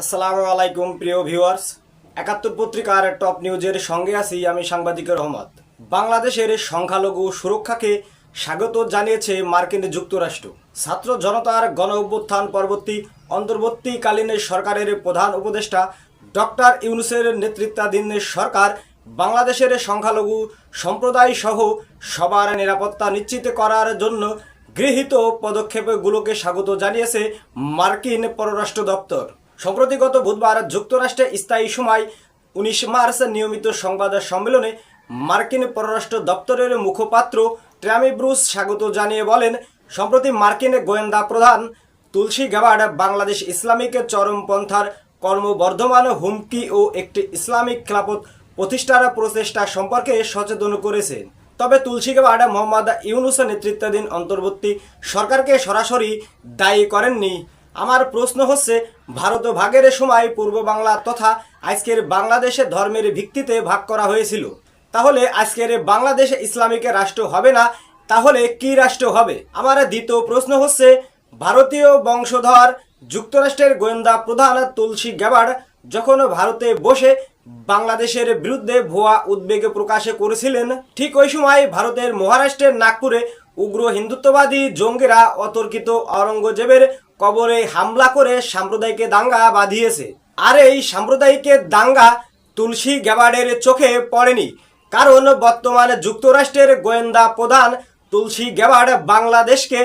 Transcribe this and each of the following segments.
আসসালামু আলাইকুম, প্রিয় ভিউয়ার্স। একাত্তর পত্রিকার টপ নিউজের সঙ্গে আছি আমি সাংবাদিক রহমত। বাংলাদেশের সংখ্যালঘু সুরক্ষাকে স্বাগত জানিয়েছে মার্কিন যুক্তরাষ্ট্র। ছাত্র জনতার গণ অভ্যুত্থান পরবর্তী অন্তর্বর্তীকালীন সরকারের প্রধান উপদেষ্টা ডক্টর ইউনুসের নেতৃত্বাধীন সরকার বাংলাদেশের সংখ্যালঘু সম্প্রদায় সহ সবার নিরাপত্তা নিশ্চিত করার জন্য গৃহীত পদক্ষেপগুলোকে স্বাগত জানিয়েছে মার্কিন পররাষ্ট্র দপ্তর। সম্প্রতি গত বুধবার যুক্তরাষ্ট্রে স্থায়ী সময় উনিশ মার্চ নিয়মিত সংবাদ সম্মেলনে মার্কিন পররাষ্ট্র দপ্তরের মুখপাত্র ট্রামি ব্রুস স্বাগত জানিয়ে বলেন, সম্প্রতি মার্কিন গোয়েন্দা প্রধান তুলসী গ্যাবার্ড বাংলাদেশ ইসলামিক চরমপন্থার কর্মবর্ধমান হুমকি ও একটি ইসলামিক খেলাফত প্রতিষ্ঠার প্রচেষ্টা সম্পর্কে সচেতন করেছেন তবে তুলসী গ্যাবার্ড মোহাম্মদ ইউনুস নেতৃত্বাধীন অন্তর্বর্তী সরকারকে সরাসরি দায়ী করেননি। আমার প্রশ্ন হচ্ছে, ভারত ভাগের সময় পূর্ব বাংলা তথা আজকের বাংলাদেশে ধর্মের ভিত্তিতে ভাগ করা হয়েছিল। তাহলে আজকের বাংলাদেশ ইসলামিক রাষ্ট্র হবে না? তাহলে কি রাষ্ট্র হবে? আমার দ্বিতীয় প্রশ্ন হচ্ছে, ভারতীয় বংশধর যুক্তরাষ্ট্রের গোয়েন্দা প্রধান তুলসী গ্যাবার্ড যখন ভারতে বসে বাংলাদেশের বিরুদ্ধে ভুয়া উদ্বেগ প্রকাশ করেছিলেন, ঠিক ওই সময় ভারতের মহারাষ্ট্রের নাগপুরে উগ্র হিন্দুত্ববাদী জঙ্গিরা অতর্কিত অরঙ্গজেবের কবরে হামলা করে সাম্প্রদায়িক দাঙ্গা বাঁধিয়েছে। আর এই সাম্প্রদায়িক দাঙ্গা তুলসী গ্যাবার্ডের চোখে পড়েনি। কারণ বর্তমানে যুক্তরাষ্ট্রের গোয়েন্দা প্রধান তুলসী গ্যাবার্ড বাংলাদেশকে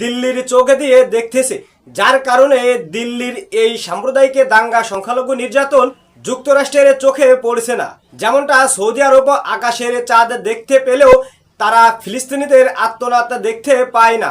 দিল্লির চোখে দিয়ে দেখতেছে। যার কারণে দিল্লির এই সাম্প্রদায়িক দাঙ্গা সংখ্যালঘু নির্যাতন যুক্তরাষ্ট্রের চোখে পড়ছে না। যেমনটা সৌদি আরব আকাশের চাঁদ দেখতে পেলেও তারা ফিলিস্তিনিদের আত্মনাত দেখতে পায় না।